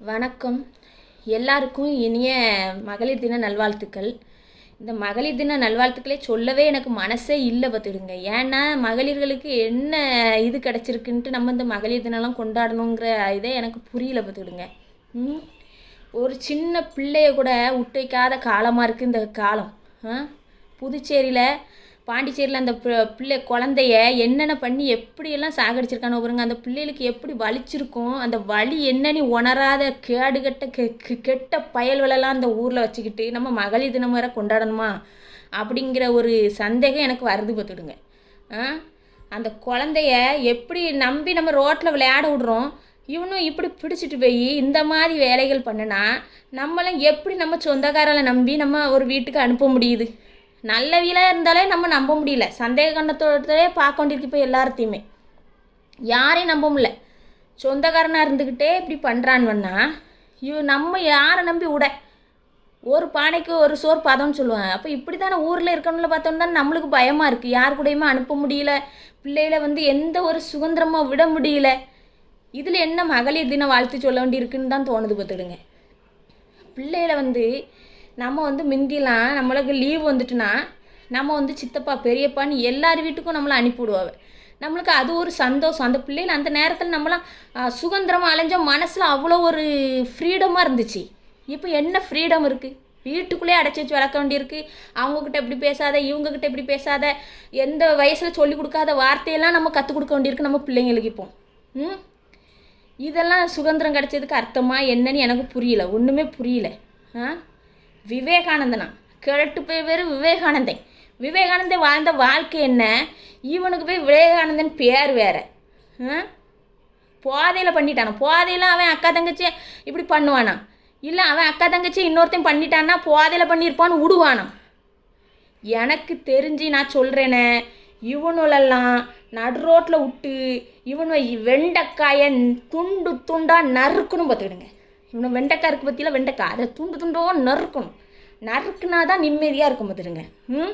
வணக்கம். எல்லாருக்கும் இனிய மகளிர் தின நல்வாழ்த்துக்கள். இந்த மகளிர் தின நல்வாழ்த்துக்களே சொல்லவே எனக்கு மனசே இல்லை பார்த்துடுங்க. ஏன்னா மகளிர்களுக்கு என்ன இது கிடச்சிருக்குன்ட்டு நம்ம இந்த மகளிர் தினம்லாம் கொண்டாடணுங்கிற இதே எனக்கு புரியல பார்த்துடுங்க. ஒரு சின்ன பிள்ளைய கூட விட்டு வைக்காத காலமாக இருக்குது இந்த காலம். ஆ? புதுச்சேரியில் பாண்டிச்சேரியில் அந்த பிள்ளை குழந்தைய என்னென்ன பண்ணி எப்படியெல்லாம் சாகடிச்சிருக்கானோ பாருங்க அந்த பிள்ளைகளுக்கு எப்படி வலிச்சிருக்கும் அந்த வலி என்னன்னு உணராத கேடுகட்ட கெ கெ- கெட்ட பயல்களெல்லாம் அந்த ஊரில் வச்சுக்கிட்டு நம்ம மகளிர் தினம் வேற கொண்டாடணுமா? அப்படிங்கிற ஒரு சந்தேகம் எனக்கு வருது பார்த்துடுங்க. அந்த குழந்தைய எப்படி நம்பி நம்ம ரோட்டில் விளையாட விடுறோம் இவனும் இப்படி பிடிச்சிட்டு போய் இந்த மாதிரி வேலைகள் பண்ணுனா நம்மளாம் எப்படி நம்ம சொந்தக்காரங்களை நம்பி நம்ம ஒரு வீட்டுக்கு அனுப்ப முடியுது? நல்லவியலாக இருந்தாலே நம்ம நம்ப முடியல. சந்தேக கண்டத்தோடே பார்க்க வேண்டியிருக்கு இப்போ எல்லாத்தையுமே யாரையும் நம்ப முடியல. சொந்தக்காரனாக இருந்துக்கிட்டே இப்படி பண்ணுறான்னா இவ நம்ம யாரை நம்பி விட ஒரு பானைக்கு ஒரு சோறு பதம்னு சொல்லுவாங்க. அப்போ இப்படி தானே ஊரில் இருக்கணும்ல பார்த்தோம்னா நம்மளுக்கு பயமாக இருக்குது யார் கூடயுமே அனுப்ப முடியல. பிள்ளைகளை வந்து எந்த ஒரு சுதந்திரமாக விட முடியல. இதில் என்ன மகளிர் தினம் வாழ்த்து சொல்ல வேண்டியிருக்குன்னு தான் தோணுது பார்த்துடுங்க பிள்ளைகளை வந்து நம்ம வந்து முந்திலாம் நம்மளுக்கு லீவ் வந்துட்டுனா நம்ம வந்து சித்தப்பா பெரியப்பான்னு எல்லார் வீட்டுக்கும் நம்மளை அனுப்பிவிடுவாங்க. நம்மளுக்கு அது ஒரு சந்தோஷம். அந்த பிள்ளைகள் அந்த நேரத்தில் நம்மளாம் சுதந்திரமாக அலைஞ்சோம் மனசில் அவ்வளோ ஒரு ஃப்ரீடமாக இருந்துச்சு. இப்போ என்ன ஃப்ரீடம் இருக்குது வீட்டுக்குள்ளே அடைச்சி வச்சு வளர்க்க வேண்டியிருக்கு. அவங்கக்கிட்ட இப்படி பேசாத இவங்கக்கிட்ட இப்படி பேசாத எந்த வயசில் சொல்லி கொடுக்காத வார்த்தையெல்லாம் நம்ம கற்றுக் கொடுக்க வேண்டியிருக்கு நம்ம பிள்ளைங்களுக்கு இப்போ. ம்? இதெல்லாம் சுதந்திரம் கிடைச்சதுக்கு அர்த்தமாக என்னன்னு எனக்கு புரியல. ஒன்றுமே புரியல. ஆ? விவேகானந்தனா? கிழட்டு போய் பேர் விவேகானந்தன். விவேகானந்தன் வாழ்ந்த வாழ்க்கை என்ன? இவனுக்கு போய் விவேகானந்தன் பேர் வேற. போதையில் பண்ணிட்டானா? போதையில் அவன் அக்கா தங்கச்சி இப்படி பண்ணுவானா? இல்லை அவன் அக்கா தங்கச்சி இன்னொருத்தன் பண்ணிட்டான்னா போதையில் பண்ணியிருப்பான்னு விடுவானா எனக்கு தெரிஞ்சு நான் சொல்கிறேனே இவனுலெல்லாம் நடு ரோட்டில் விட்டு இவனு வெண்டைக்காயை துண்டு துண்டாக நறுக்கணும் பார்த்துக்கிடுங்க. இன்னும் வெண்டைக்காய் இருக்குது பற்றியில் வெண்டைக்காய். அதை துண்டு துண்டோ நறுக்கணும். நறுக்குனா தான் நிம்மதியாக இருக்கும் பார்த்துருங்க ம்?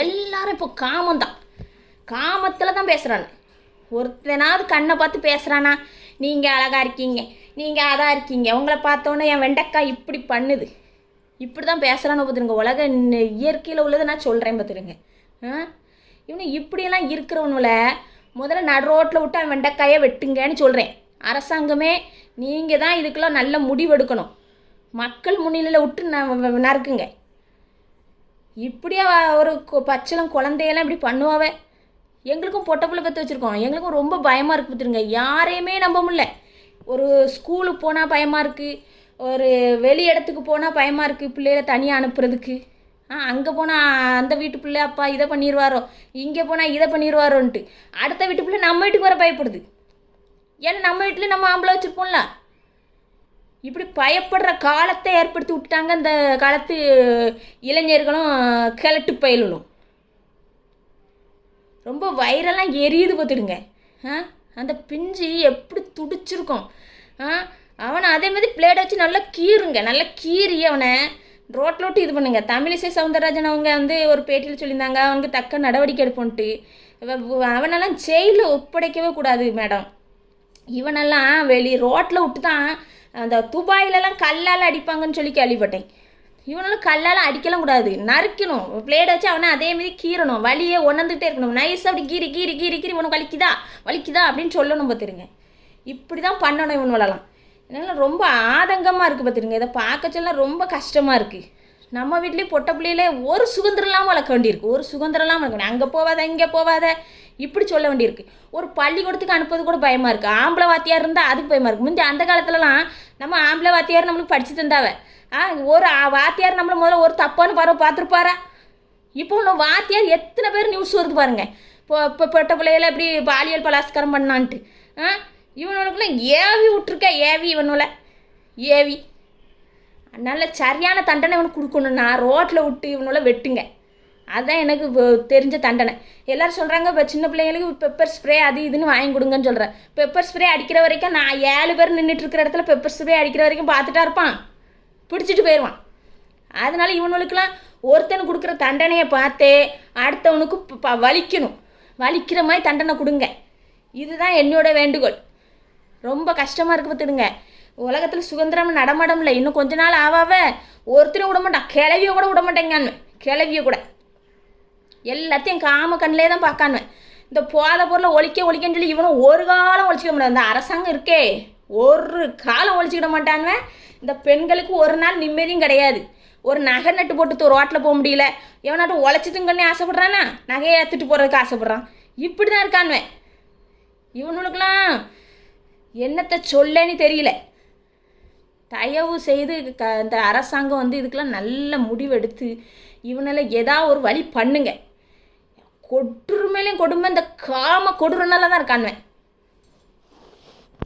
எல்லாரும் இப்போ காமந்தான் காமத்தில் தான் பேசுகிறானு ஒருத்தனாவது கண்ணை பார்த்து பேசுகிறானா நீங்கள் அழகாக இருக்கீங்க நீங்கள் அதாக இருக்கீங்க. உங்களை பார்த்தோன்னே என் வெண்டைக்காய் இப்படி பண்ணுது. இப்படி தான் பேசுகிறான்னு பார்த்துருங்க உலக இயற்கையில் உள்ளதை நான் சொல்கிறேன் பார்த்துருங்க ஆ? இவனு இப்படியெல்லாம் இருக்கிறவனுல முதல்ல நடு ரோட்டில் விட்டு அவன் வெண்டைக்காயை வெட்டுங்கன்னு சொல்கிறேன் அரசாங்கமே நீங்கள் தான் இதுக்கெல்லாம் நல்ல முடிவெடுக்கணும். மக்கள் முன்னிலையில் விட்டு ந நறுக்குங்க. இப்படியே ஒரு கொ- குழந்தையெல்லாம் இப்படி பண்ணுவாவே. எங்களுக்கும் பொட்டை பற்றி வச்சுருக்கோம். எங்களுக்கும் ரொம்ப பயமாக இருக்குது பார்த்துருங்க யாரையுமே நம்ப முடியல. ஒரு ஸ்கூலுக்கு போனால் பயமாக இருக்குது ஒரு வெளி இடத்துக்கு போனால் பயமாக இருக்குது பிள்ளைகளை தனியாக அனுப்புறதுக்கு. ஆ அங்கே போனால் அந்த வீட்டு பிள்ளை அப்பா இதை பண்ணிடுவாரோ இங்கே போனால் இதை பண்ணிடுவாரோன்ட்டு அடுத்த வீட்டு பிள்ளை நம்ம வீட்டுக்கு வர பயப்படுது. ஏன்னா நம்ம வீட்டில் நம்ம ஆம்பளை வச்சுருப்போம்ல. இப்படி பயப்படுற காலத்தை ஏற்படுத்தி விட்டுட்டாங்க இந்த காலத்து இளைஞர்களும் கிழட்டு பயிலும் ரொம்ப வயிறெல்லாம் எரியுது பார்த்துடுங்க. ஆ? அந்த பிஞ்சு எப்படி துடிச்சிருக்கும். ஆ? அவனை அதே மாதிரி பிளேட் வச்சு நல்லா கீறுங்க. நல்லா கீறி அவனை. ரோட்டில் விட்டு இது பண்ணுங்க. தமிழிசை சவுந்தரராஜன் அவங்க வந்து ஒரு பேட்டியில் சொல்லியிருந்தாங்க. அவனுக்கு தக்க நடவடிக்கை எடுப்போன்ட்டு. அவனெல்லாம் ஜெயிலில் ஒப்படைக்கவே கூடாது மேடம். இவனெல்லாம் வெளி ரோட்டில் விட்டு தான் அந்த துபாயிலலாம் கல்லால் அடிப்பாங்கன்னு சொல்லி கேள்விப்பட்டேன். இவனெல்லாம் கல்லால் அடிக்கலாம் கூடாது நறுக்கணும். பிளேடை வச்சு அவனை அதே மாதிரி கீறணும். வழியே உணர்ந்துகிட்டே இருக்கணும். நைஸாக அப்படி கீறி கீறி கீறி கீறி உனக்கு வலிக்குதா? வலிக்குதா? அப்படின்னு சொல்லணும் பார்த்துருங்க. இப்படி தான் பண்ணணும் இவன் வளலாம் என்னால் ரொம்ப ஆதங்கமாக இருக்குது பார்த்துருங்க. இதை பார்க்க சொல்ல ரொம்ப கஷ்டமாக இருக்குது நம்ம வீட்லேயும் பொட்டை பிள்ளையில ஒரு சுதந்திரம் இல்லாமல் வளர்க்க வேண்டியிருக்கு. ஒரு சுதந்திரம் இல்லாமல் வளர்க்க அங்கே போவாத இங்கே போவாத. இப்படி சொல்ல வேண்டியிருக்கு. ஒரு பள்ளிக்கூடத்துக்கு அனுப்புறது கூட பயமாக இருக்குது ஆம்பளை வாத்தியார் இருந்தால் அதுக்கு பயமாக இருக்குது முந்தி அந்த காலத்துலலாம் நம்ம ஆம்பளை வாத்தியார் நம்மளுக்கு படித்து தந்தாவ. ஆ ஒரு வாத்தியார் நம்மளை முதல்ல ஒரு தப்பான பறவை பார்த்துருப்பாரா? இப்போ உள்ள வாத்தியார் எத்தனை பேர் நியூஸ் வருது பாருங்க. இப்போ இப்போ பொட்ட பிள்ளைகள எப்படி பாலியல் பலாஸ்காரம் பண்ணான்ட்டு. ஆ இவனுக்குலாம் ஏவி விட்ருக்க ஏவி இவனுல. ஏவி. நல்ல சரியான தண்டனை இவனுக்கு கொடுக்கணும்னா ரோட்டில் விட்டு இவனுல வெட்டுங்க. அதுதான் எனக்கு தெரிஞ்ச தண்டனை. எல்லோரும் சொல்கிறாங்க இப்போ சின்ன பிள்ளைங்களுக்கு பெப்பர் ஸ்ப்ரே அது இதுன்னு வாங்கி கொடுங்கன்னு சொல்கிறேன் பெப்பர் ஸ்ப்ரே அடிக்கிற வரைக்கும் நான் ஏழு பேர் நின்றுட்டு இருக்கிற இடத்துல பெப்பர் ஸ்ப்ரே அடிக்கிற வரைக்கும் பார்த்துட்டா இருப்பான். பிடிச்சிட்டு போயிடுவான். அதனால இவனுக்கெலாம் ஒருத்தனுக்கு கொடுக்குற தண்டனையை பார்த்தே அடுத்தவனுக்கு ப- வலிக்கணும். வலிக்கிற மாதிரி தண்டனை கொடுங்க. இதுதான் என்னோட வேண்டுகோள். ரொம்ப கஷ்டமாக இருக்கு பார்த்துடுங்க. உலகத்தில் சுதந்திரம் நடமாடம்ல இன்னும் கொஞ்ச நாள் ஆவாவ. ஒருத்தரும் விட மாட்டான். கிளவியை கூட விட மாட்டேங்கான்னு. கிளவியை கூட. எல்லாத்தையும் காம கண்ணிலே தான் பார்க்கானுவேன். இந்த போத பொருளை ஒழிக்க ஒழிக்கன்னு சொல்லி இவனும் ஒரு காலம் ஒழிச்சிக்க முடியாது. இந்த அரசாங்கம் இருக்கே. ஒரு காலம் ஒழிச்சிக்கிட மாட்டானுவேன். இந்த பெண்களுக்கு ஒரு நாள் நிம்மதியும் கிடையாது. ஒரு நகை நட்டு போட்டு ரோட்டில் போக முடியல. எவனாட்டும் உழைச்சிதுங்கன்னு ஆசைப்பட்றானா? நகையை ஏற்றுட்டு போகிறதுக்கு ஆசைப்பட்றான். இப்படி தான் இருக்கானுவேன். இவனுங்களுக்கெல்லாம் என்னத்தை சொல்லன்னு தெரியல. தயவு செய்து க இந்த அரசாங்கம் வந்து இதுக்கெல்லாம் நல்ல முடிவெடுத்து இவனால் ஏதாவது ஒரு வழி பண்ணுங்கள் கொடுமையிலையும் கொடுமை இந்த காம கொடுறனால தான் இருக்கான்வேன்